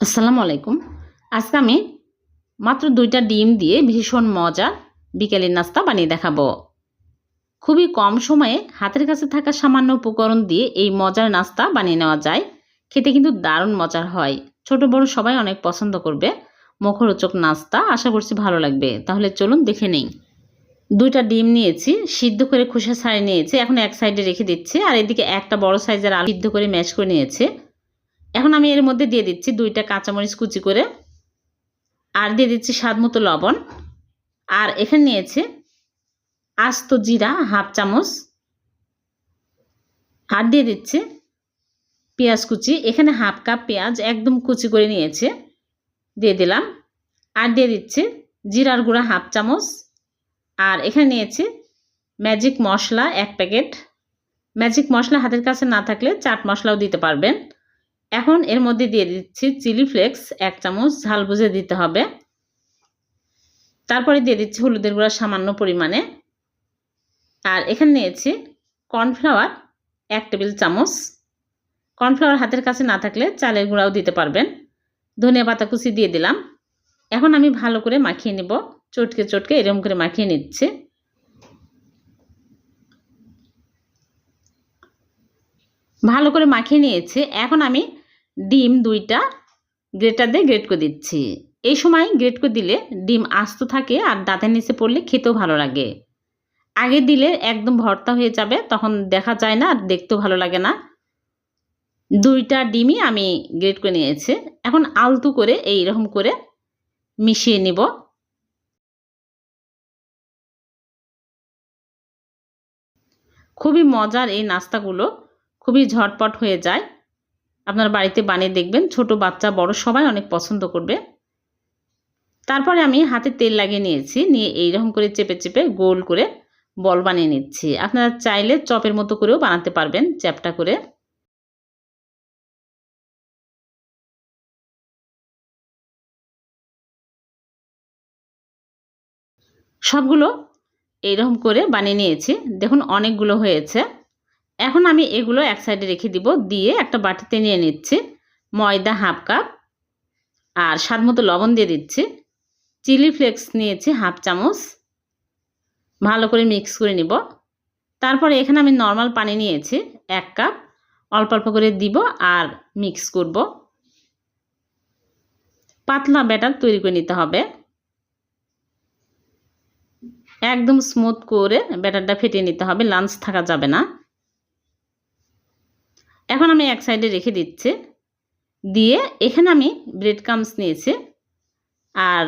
আসসালামু আলাইকুম। আজকে আমি মাত্র দুইটা ডিম দিয়ে ভীষণ মজা বিকেলের নাস্তা বানিয়ে দেখাবো। খুবই কম সময়ে হাতের কাছে থাকা সামান্য উপকরণ দিয়ে এই মজার নাস্তা বানিয়ে নেওয়া যায়। খেতে কিন্তু দারুণ মজার হয়। ছোট বড় সবাই অনেক পছন্দ করবে। মুখরোচক নাস্তা আশা করছি ভালো লাগবে। তাহলে চলুন দেখে নেই। দুইটা ডিম নিয়েছি, সিদ্ধ করে খোসা ছাড়িয়ে নিয়েছি। এখন এক সাইডে রেখে দিচ্ছি। আর এদিকে একটা বড় সাইজের আলু সিদ্ধ করে ম্যাশ করে নিয়েছে। এখন আমি এর মধ্যে দিয়ে দিচ্ছি দুইটা কাঁচামরিচ কুচি করে। আর দিয়ে দিচ্ছি স্বাদ মতো লবণ। আর এখানে নিয়েছে আস্ত জিরা হাফ চামচ। আর দিয়ে দিচ্ছে পেঁয়াজ কুচি। এখানে হাফ কাপ পেঁয়াজ একদম কুচি করে নিয়েছে, দিয়ে দিলাম। আর দিয়ে দিচ্ছে জিরার গুঁড়া হাফ চামচ। আর এখানে নিয়েছি ম্যাজিক মশলা এক প্যাকেট। ম্যাজিক মশলা হাতের কাছে না থাকলে চাট মশলাও দিতে পারবেন। এখন এর মধ্যে দিয়ে দিচ্ছি চিলি ফ্লেক্স, এক চামচ ঝাল বুঝে দিতে হবে। তারপরে দিয়ে দিচ্ছি হলুদের গুঁড়া সামান্য পরিমাণে। আর এখানে নিয়েছি কর্নফ্লাওয়ার, এক টেবিল চামচ। কর্নফ্লাওয়ার হাতের কাছে না থাকলে চালের গুঁড়াও দিতে পারবেন। ধনিয়া পাতা কুচি দিয়ে দিলাম। এখন আমি ভালো করে মাখিয়ে নেব। চটকে চটকে এরকম করে মাখিয়ে নিচ্ছে। ভালো করে মাখিয়ে নিয়েছে। এখন আমি ডিম দুইটা গ্রেটার দিয়ে গ্রেট করে দিচ্ছি। এই সময় গ্রেট করে দিলে ডিম আস্ত থাকে আর দাঁতের নিচে পড়লে খেতেও ভালো লাগে। আগে দিলে একদম ভর্তা হয়ে যাবে, তখন দেখা যায় না আর দেখতেও ভালো লাগে না। দুইটা ডিমই আমি গ্রেট করে নিয়েছি। এখন আলতু করে এই রকম করে মিশিয়ে নিব। খুবই মজার এই নাস্তাগুলো, খুবই ঝটপট হয়ে যায়। আপনার বাড়িতে বানিয়ে দেখবেন। ছোট বাচ্চা, বড় সবাই অনেক পছন্দ করবে। তারপরে আমি হাতে তেল লাগিয়ে নিয়েছি। নিয়ে এইরকম করে চেপে চেপে গোল করে বল বানিয়ে নিচ্ছি। আপনারা চাইলে চপের মতো করেও বানাতে পারবেন, চ্যাপটা করে। সবগুলো এইরকম করে বানিয়ে নিয়েছি। দেখুন, অনেকগুলো হয়েছে। এখন আমি এগুলো এক সাইডে রেখে দিব। দিয়ে একটা বাটিতে নিয়ে নিচ্ছি ময়দা হাফ কাপ আর স্বাদ মতো লবণ দিয়ে দিচ্ছি। চিলি ফ্লেক্স নিয়েছি হাফ চামচ। ভালো করে মিক্স করে নিব। তারপরে এখানে আমি নর্মাল পানি নিয়েছি এক কাপ। অল্প অল্প করে দিব আর মিক্স করব। পাতলা ব্যাটার তৈরি করে নিতে হবে। একদম স্মুথ করে ব্যাটারটা ফেটিয়ে নিতে হবে। লাঞ্চ থাকা যাবে না। এখন আমি এক সাইডে রেখে দিচ্ছি। দিয়ে এখানে আমি ব্রেড কামস নিয়েছি। আর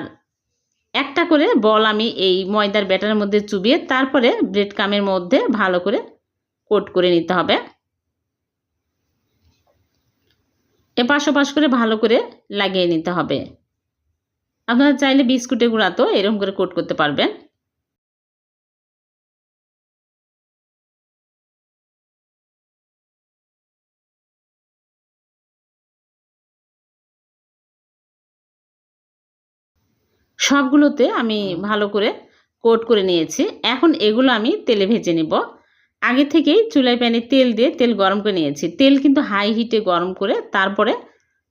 একটা করে বল আমি এই ময়দার ব্যাটারের মধ্যে চুবিয়ে তারপরে ব্রেড কামের মধ্যে ভালো করে কোট করে নিতে হবে। এপাশ ওপাশ করে ভালো করে লাগিয়ে নিতে হবে। আপনারা চাইলে বিস্কুটের গুঁড়া তো এরকম করে কোট করতে পারবেন। সবগুলোতে আমি ভালো করে কোট করে নিয়েছি। এখন এগুলো আমি তেলে ভেজে নেব। আগে থেকেই চুলায় প্যানে তেল দিয়ে তেল গরম করে নিয়েছি। তেল কিন্তু হাই হিটে গরম করে তারপরে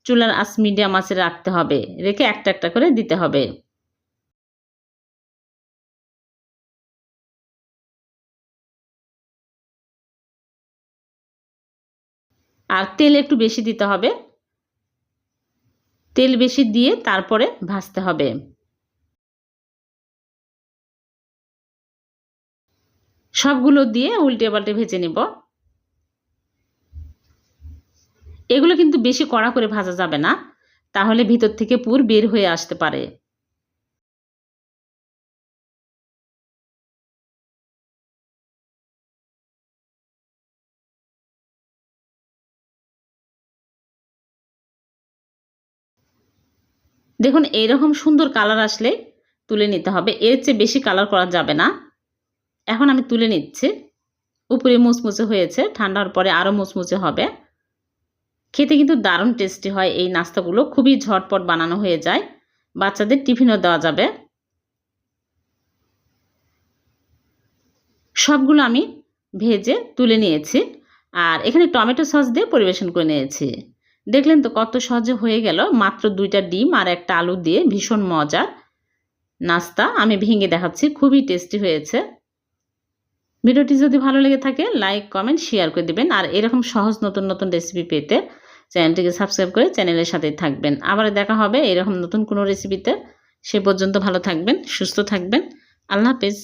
চুলার আস মিডিয়াম আঁচে রাখতে হবে। রেখে একটা একটা করে দিতে হবে। আর তেল একটু বেশি দিতে হবে। তেল বেশি দিয়ে তারপরে ভাজতে হবে। সবগুলো দিয়ে উল্টে পাল্টে ভেজে নেব। এগুলো কিন্তু বেশি কড়া করে ভাজা যাবে না, তাহলে ভিতর থেকে পুর বের হয়ে আসতে পারে। দেখুন, এইরকম সুন্দর কালার আসলে তুলে নিতে হবে। এর চেয়ে বেশি কালার করা যাবে না। এখন আমি তুলে নিচ্ছি। উপরে মুচমুচে হয়েছে ঠান্ডার পরে আরও মুচমুচে হবে। খেতে কিন্তু দারুণ টেস্টি হয় এই নাস্তাগুলো, খুবই ঝটপট বানানো হয়ে যায়। বাচ্চাদের টিফিনও দেওয়া যাবে। সবগুলো আমি ভেজে তুলে নিয়েছি আর এখানে টমেটো সস দিয়ে পরিবেশন করে নিয়েছি। দেখলেন তো কত সহজে হয়ে গেল, মাত্র দুইটা ডিম আর একটা আলু দিয়ে ভীষণ মজার নাস্তা। আমি ভেঙে দেখাচ্ছি, খুবই টেস্টি হয়েছে। ভিডিওটি যদি ভালো লেগে থাকে লাইক কমেন্ট শেয়ার করে দেবেন। আর এরকম সহজ নতুন নতুন রেসিপি পেতে চ্যানেলটিকে সাবস্ক্রাইব করে চ্যানেলের সাথে থাকবেন। আবার দেখা হবে এরকম নতুন কোনো রেসিপিতে সে পর্যন্ত ভালো থাকবেন, সুস্থ থাকবেন। আল্লাহ হাফেজ।